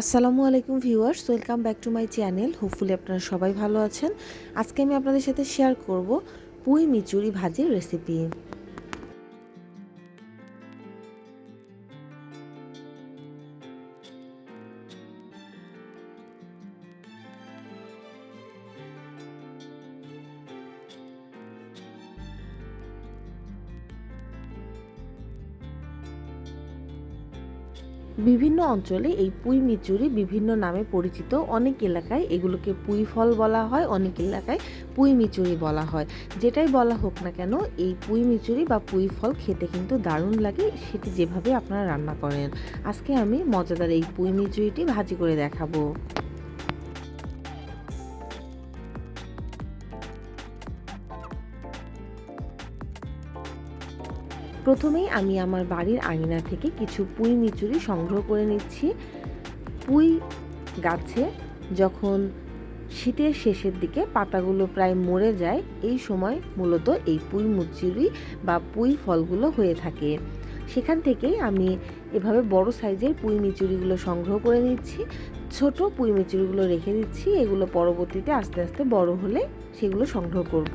আসসালামু আলাইকুম viewers, welcome back to my channel. Hopefully আপনারা সবাই ভালো আছেন। আজকে আমি আপনাদের সাথে শেয়ার করব পুঁই মিচুরি ভাজির রেসিপি। বিভিন্ন অঞ্চলে এই পুঁই মিচুরি বিভিন্ন নামে পরিচিত। অনেক এলাকায় এগুলোকে পুঁই ফল বলা হয়, অনেক এলাকায় পুঁই মিচুরি বলা হয়। যেটাই বলা হোক না কেন, এই পুঁই মিচুরি বা পুঁই ফল খেতে কিন্তু দারুণ লাগে, সেটি যেভাবে আপনারা রান্না করেন। আজকে আমি মজাদার এই পুঁই মিচুরিটি ভাজি করে দেখাবো। প্রথমেই আমি আমার বাড়ির আঙিনা থেকে কিছু পুঁই মিচুরি সংগ্রহ করে নিচ্ছি। পুঁই গাছে যখন শীতের শেষের দিকে পাতাগুলো প্রায় মরে যায়, এই সময় মূলত এই পুঁই মুচুরি বা পুঁই ফলগুলো হয়ে থাকে। সেখান থেকেই আমি এভাবে বড় সাইজের পুঁই মিচুরিগুলো সংগ্রহ করে নিচ্ছি। ছোট পুঁই মিচুরিগুলো রেখে দিচ্ছি। এগুলো পরবর্তীতে আস্তে আস্তে বড় হলে সেগুলো সংগ্রহ করব।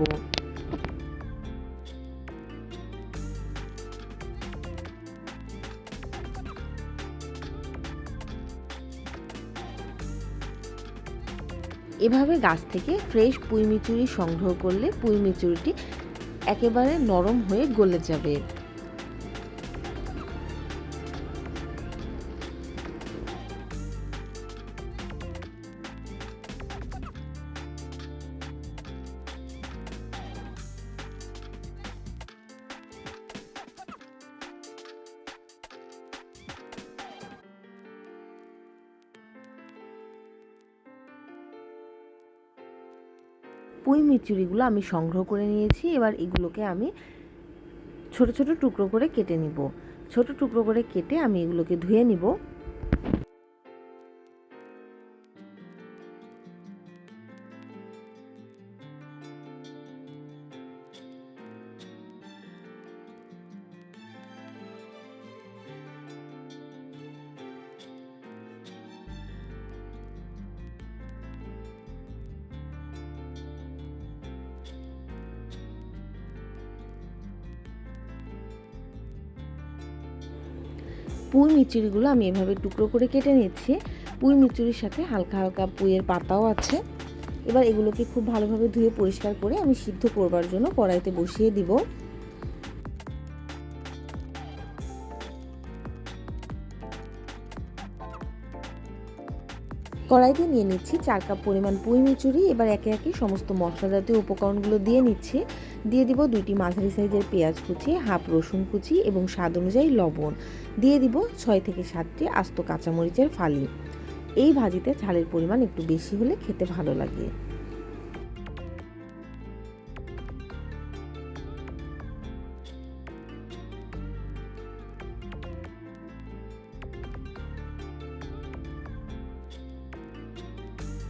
এভাবে গাছ থেকে ফ্রেশ পুঁই মিচুরি সংগ্রহ করলে পুঁই মিচুরিটি একেবারে নরম হয়ে গলে যাবে। পুঁই মিচুরিগুলো আমি সংগ্রহ করে নিয়েছি। এবার এগুলোকে আমি ছোট ছোট টুকরো করে কেটে নিব। ছোট টুকরো করে কেটে আমি এগুলোকে ধুয়ে নিব। পুঁই মিচুরিগুলো আমি এভাবে টুকরো করে কেটে নিচ্ছি। পুঁই মিচুরির সাথে হালকা হালকা পুঁইয়ের পাতাও আছে। এবার এগুলোকে খুব ভালোভাবে ধুয়ে পরিষ্কার করে আমি সিদ্ধ করবার জন্য কড়াইতে বসিয়ে দিব। কড়াইতে নিয়ে নিচ্ছি চার কাপ পরিমাণ পুঁই মিচুরি এবার একে একে সমস্ত মশলা জাতীয় উপকরণগুলো দিয়ে নিচ্ছি। দিয়ে দিব দুইটি মাঝারি সাইজের পেঁয়াজ কুচি, হাফ রসুন কুচি এবং স্বাদ অনুযায়ী লবণ। দিয়ে দিব ছয় থেকে সাতটি আস্ত কাঁচামরিচের ফালি। এই ভাজিতে ঝালের পরিমাণ একটু বেশি হলে খেতে ভালো লাগে।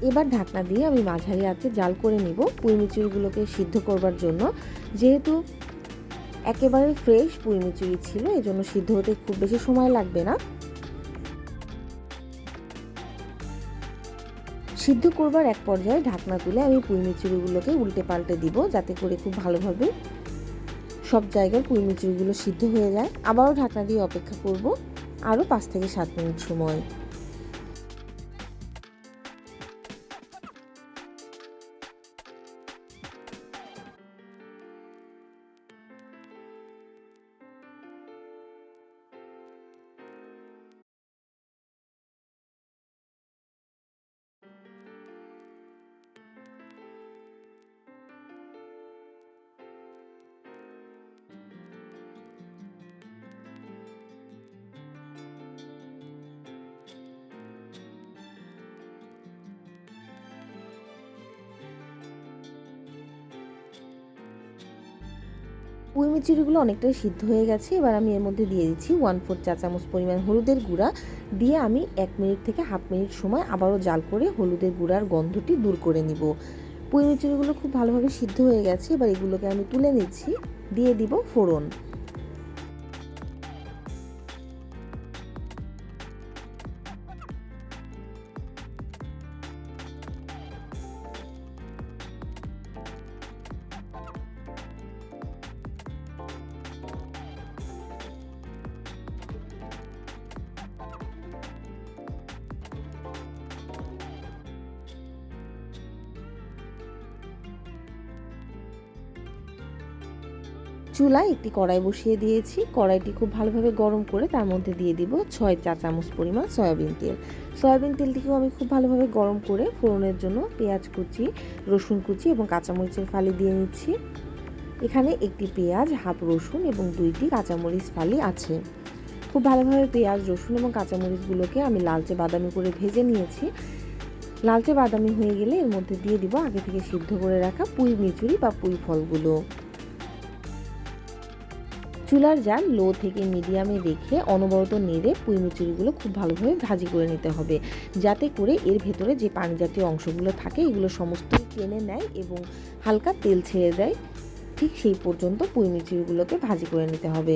এবার ঢাকনা দিয়ে আমি মাঝারি আছে জাল করে নিব। পুঁই মিচুরিগুলোকে সিদ্ধ করবার জন্য। যেহেতু একেবারে ফ্রেশ পুঁই মিচুরি ছিল এই জন্য সিদ্ধ হতে খুব বেশি সময় লাগবে না। সিদ্ধ করবার এক পর্যায়ে ঢাকনা তুলে আমি পুঁই মিচুরিগুলোকে উল্টে পাল্টে দিব, যাতে করে খুব ভালোভাবে সব জায়গায় পুঁই মিচুরিগুলো সিদ্ধ হয়ে যায়। আবারও ঢাকনা দিয়ে অপেক্ষা করব আরও পাঁচ থেকে সাত মিনিট সময়। পুঁই মিচুরিগুলো অনেকটাই সিদ্ধ হয়ে গেছে। এবার আমি এর মধ্যে দিয়ে দিচ্ছি ওয়ান ফোর চা চামচ পরিমাণ হলুদের গুঁড়া। দিয়ে আমি এক মিনিট থেকে হাফ মিনিট সময় আবারও জাল করে হলুদের গুঁড়ার গন্ধটি দূর করে নিব। পুঁই মিচুরিগুলো খুব ভালোভাবে সিদ্ধ হয়ে গেছে। এবার এগুলোকে আমি তুলে নিচ্ছি। দিয়ে দিব ফোড়ন। চুলায় একটি কড়াই বসিয়ে দিয়েছি। কড়াইটি খুব ভালোভাবে গরম করে তার মধ্যে দিয়ে দিব ছয় চা চামচ পরিমাণ সয়াবিন তেল। সয়াবিন তেলটিকেও আমি খুব ভালোভাবে গরম করে ফোড়নের জন্য পেঁয়াজ কুচি, রসুন কুচি এবং কাঁচামরিচের ফালি দিয়ে নিচ্ছি। এখানে একটি পেঁয়াজ, হাফ রসুন এবং দুইটি কাঁচামরিচ ফালি আছে। খুব ভালোভাবে পেঁয়াজ, রসুন এবং কাঁচামরিচগুলোকে আমি লালচে বাদামি করে ভেজে নিয়েছি। লালচে বাদামি হয়ে গেলে এর মধ্যে দিয়ে দিব আগে থেকে সিদ্ধ করে রাখা পুঁই মিচুরি বা পুঁই ফলগুলো। চুলার জাল লো থেকে মিডিয়ামে রেখে অনবরত নেড়ে পুঁই মিচুরিগুলো খুব ভালোভাবে ভাজি করে নিতে হবে। যাতে করে এর ভেতরে যে পানি জাতীয় অংশগুলো থাকে, এগুলো সমস্ত টেনে নেয় এবং হালকা তেল ছেড়ে দেয়, ঠিক সেই পর্যন্ত পুঁই মিচুরিগুলোকে ভাজি করে নিতে হবে।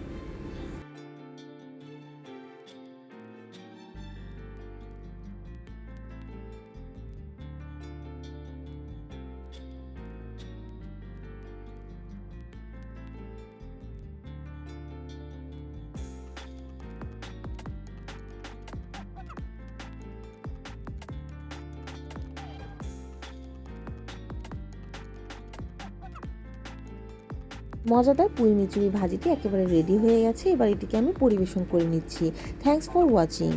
মজাদার পুঁই মিচুরি ভাজিটি একেবারে রেডি হয়ে গেছে। এবার এটিকে আমি পরিবেশন করে নিচ্ছি। Thanks for watching